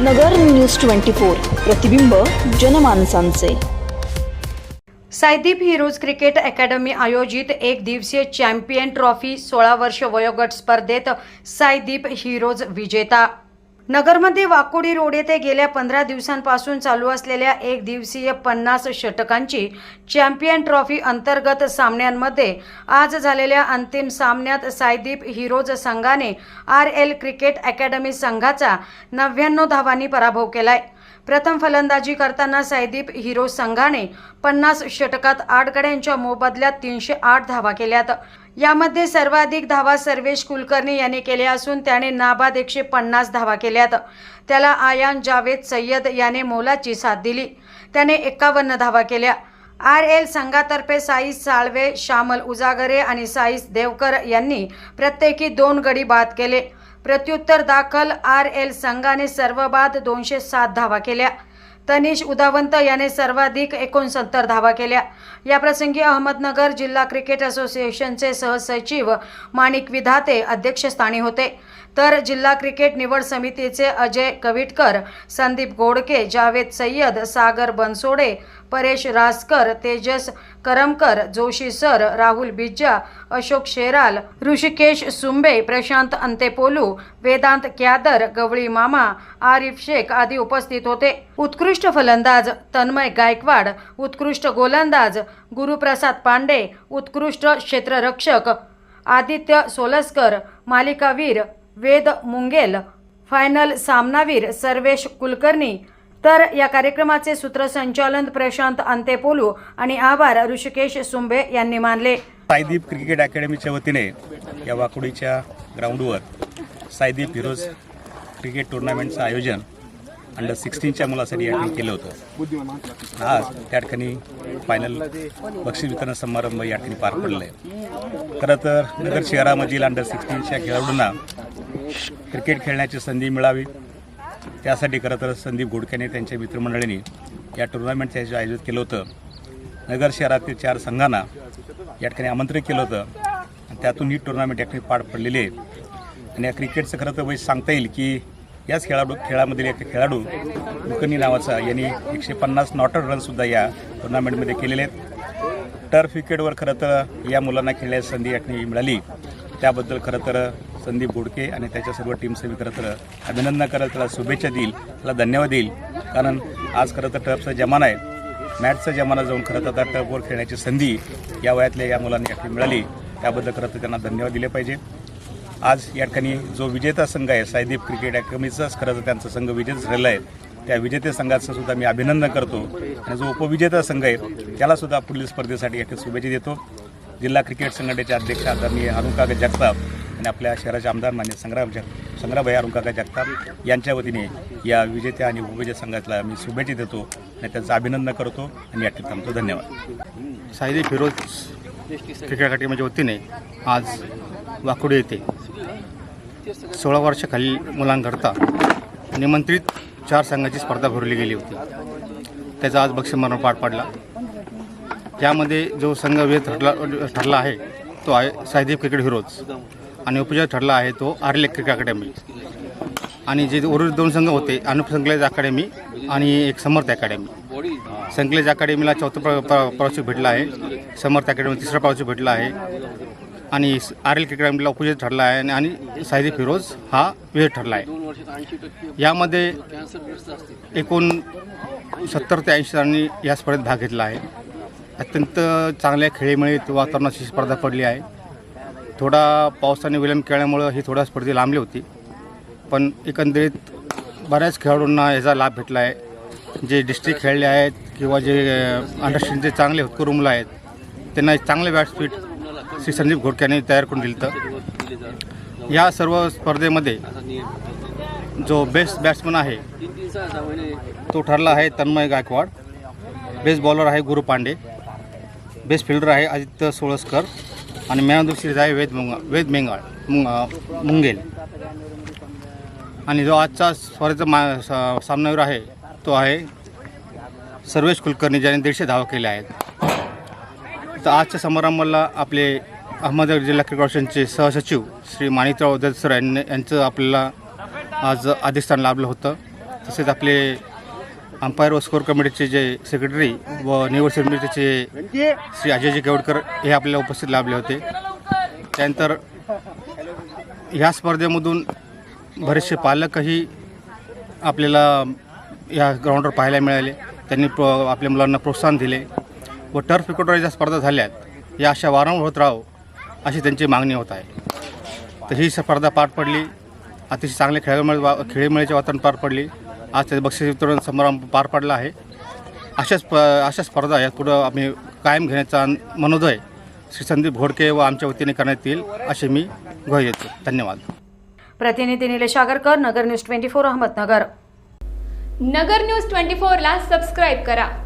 नगर news twenty four प्रतिबिंब जनमानसांचे. Saideep heroes cricket academy आयोजित एक दिवसीय चॅम्पियन ट्रॉफी सोळा वर्ष वयोगट स्पर्धेत सायदीप हिरोज विजेता. नगरमध्ये वाकोडी रोड येथे गेल्या पंधरा दिवसांपासून चालू असलेल्या एक दिवसीय पन्नास षटकांची चॅम्पियन ट्रॉफी अंतर्गत सामन्यांमध्ये आज झालेल्या अंतिम सामन्यात सायदीप हिरोज संघाने आर एल क्रिकेट अकॅडमी संघाचा नव्याण्णव धावांनी पराभव केलाय. प्रथम फलंदाजी करताना सायदीप हिरो संघाने पन्नास षटकात आठ गड्यांच्या मोबदल्यात तीनशे आठ धावा केल्यात. यामध्ये सर्वाधिक धावा सर्वेश कुलकर्णी याने केल्या असून त्याने नाबाद एकशे पन्नास धावा केल्यात. त्याला आयान जावेद सय्यद याने मोलाची साथ दिली. त्याने एक्कावन्न धावा केल्या. आर एल संघातर्फे साईस साळवे श्यामल उजागरे आणि साईस देवकर यांनी प्रत्येकी दोन गडी बाद केले. प्रत्युत्तर दाखल आर एल संघाने सर्व बाद दोनशे सात धावा केल्या. तनिष उदावंत याने सर्वाधिक एकोणसत्तर धावा केल्या. याप्रसंगी अहमदनगर जिल्हा क्रिकेट असोसिएशनचे सहसचिव माणिक विधाते अध्यक्षस्थानी होते. तर जिल्हा क्रिकेट निवड समितीचे अजय कविटकर संदीप गोडके जावेद सय्यद सागर बनसोडे परेश रासकर तेजस करमकर जोशी सर राहुल बिज्जा अशोक शेराल ऋषिकेश सुंबे प्रशांत अंतेपोलू वेदांत क्यादर गवळी मामा आरिफ शेख आदी उपस्थित होते. उत्कृष्ट फलंदाज तन्मय गायकवाड उत्कृष्ट गोलंदाज गुरुप्रसाद पांडे उत्कृष्ट क्षेत्ररक्षक आदित्य सोलस्कर मालिकावीर वेद मुंगेल फायनल सामनावीर सर्वेश कुलकर्णी. तर या कार्यक्रमाचे सूत्रसंचालन प्रशांत अंतेपोलू आणि आभार ऋषिकेश सुंबे यांनी मानले. सायदीप क्रिकेट अकॅडमीच्या वतीने या वाकोडीच्या ग्राउंडवर सायदीप हिरोज क्रिकेट टुर्नामेंटचं आयोजन अंडर सिक्स्टीनच्या मुलासाठी या ठिकाणी केलं होतं. आज त्या ठिकाणी फायनल बक्षीस वितरण समारंभ या ठिकाणी पार पडला आहे खरं तर नगर शहरामधील अंडर सिक्स्टीनच्या खेळाडूंना क्रिकेट खेळण्याची संधी मिळावी. त्यासाठी खरं तर संदीप घोडक्याने त्यांच्या मित्रमंडळींनी या टुर्नामेंटचं याचं आयोजित केलं होतं. नगर शहरातील चार संघांना या ठिकाणी आमंत्रित केलं होतं. आणि त्यातून ही टुर्नामेंट या ठिकाणी पार पडलेली आहे. आणि या क्रिकेटचं खरं तर वय सांगता येईल की याच खेळाडू खेळामधील एक खेळाडू कुलकर्णी नावाचा यांनी एकशे पन्नास नॉट रनसुद्धा या टुर्नामेंटमध्ये केलेले आहेत. टर्फ विकेटवर खरं तर या मुलांना खेळण्याची संधी या ठिकाणी मिळाली. त्याबद्दल खरं तर संदीप गोडके आणि त्याच्या सर्व टीमचं मी खरं तर अभिनंदन करेल त्याला शुभेच्छा देईल त्याला धन्यवाद देईल. कारण आज खरं तर टर्फचा जमाना आहे. मॅचचा जमाना जाऊन खरं तर आता टर्फवर खेळण्याची संधी या वयातल्या या मुलांना या मिळाली. त्याबद्दल खरं तर त्यांना धन्यवाद दिले पाहिजे. आज या ठिकाणी जो विजेता संघ आहे सायदीप क्रिकेट अकॅडमीचाच खरं तर त्यांचा संघ विजेता झालेला आहे. त्या विजेते संघाचं सुद्धा मी अभिनंदन करतो. आणि जो उपविजेता संघ आहे त्याला सुद्धा पुढील स्पर्धेसाठी या शुभेच्छा देतो. जिल्हा क्रिकेट संघटनेचे अध्यक्ष आदरणीय अरुणकाका जगताप आणि आपल्या शहराचे आमदार मान्य संग्राम जग संग्रामभाई अरुणकाका जगताप यांच्या वतीने या विजेत्या आणि उपविजेता संघातला मी शुभेच्छा देतो आणि त्यांचं अभिनंदन करतो आणि या ठिकाणी थांबतो. धन्यवाद. सायदी फिरोज क्रिकेट अकॅडमीच्या वतीने आज वाकुडी येथे सोळा वर्षाखालील मुलांकरता निमंत्रित चार संघाची स्पर्धा भरवली गेली होती. त्याचा आज बक्षीसमारोह पार पडला. त्यामध्ये जो संघ विजय ठरला ठरला आहे तो आहे सायदीप क्रिकेट हिरोज आणि उपजय ठरला आहे तो आर्ले क्रिकेट अकॅडमी. आणि जे उर्वरित दोन संघ होते अनुप संकलेज अकॅडमी आणि एक समर्थ अकॅडमी. संकलेज अकॅडमीला चौथं प्र प्र- भेटला आहे. समर्थ अकॅडमी तिसरा प्रवासी भेटला आहे. आणि आर एल क्रिकेटला अकॅडमीला ठरला आहे आणि- आणि फिरोज हा विजय ठरला आहे. यामध्ये एकूण सत्तर ते ऐंशी जणांनी या स्पर्धेत भाग घेतला आहे. अत्यंत चांगल्या खेळीमुळे वातावरणाची स्पर्धा पडली आहे. थोडा पावसाने विलंब केल्यामुळं ही थोडा स्पर्धे लांबली होती. पण एकंदरीत बऱ्याच खेळाडूंना याचा लाभ भेटला आहे जे डिस्ट्रिक्ट खेळले आहेत किंवा जे अंडरस्टँडचे चांगले हुतकुरुमला आहेत त्यांना एक चांगले व्यासपीठ श्री संदीप घोडक्याने तयार करून दिलं तर या सर्व स्पर्धेमध्ये जो बेस्ट बॅट्समन आहे तो ठरला आहे तन्मय गायकवाड. बेस्ट बॉलर आहे गुरु पांडे. बेस्ट फिल्डर आहे आदित्य सोळसकर. आणि मॅन ऑफ आहे वेद मुंगा वेद मेंगाळ मुंग मुंगेल. आणि जो आजचा स्पर्धेचा मा सा- सामनावीर आहे तो आहे सर्वेश कुलकर्णी ज्याने दीडशे धावा केल्या आहेत. तर आजच्या समारंभाला आपले अहमदनगर जिल्हा क्रिकेट कॉर्पोरेशनचे सहसचिव श्री माणिकराव उदय सर यांनी यांचं आपल्याला आज अधिष्ठान लाभलं होतं. तसेच आपले अंपायर व स्कोअर कमिटीचे जे सेक्रेटरी व निवड समितीचे श्री अजयजी केवडकर हे आपल्याला उपस्थित लाभले होते. त्यानंतर ह्या स्पर्धेमधून बरेचसे पालकही आपल्याला या ग्राउंडवर पाहायला मिळाले. त्यांनी प्र आपल्या मुलांना प्रोत्साहन दिले व टर्फ क्रिकेटवर ज्या स्पर्धा झाल्यात या अशा वारंवार होत राहो अशी त्यांची मागणी होत आहे. तर ही स्पर्धा पार पडली. अतिशय चांगले खेळामुळे वा खेळीमेळीचे वातावरण पार पडली. आज त्याचे बक्षीस वितरण समारंभ पार पडला आहे. अशाच प अशा स्पर्धा या पुढं आम्ही कायम घेण्याचा मनोदय श्री संदीप घोडके व आमच्या वतीने करण्यात येईल असे मी ग्वाही देतो. धन्यवाद. प्रतिनिधी Nilesh Agarkar Nagar news twenty four Ahmednagar. Nagar news twenty फोरला सबस्क्राईब करा.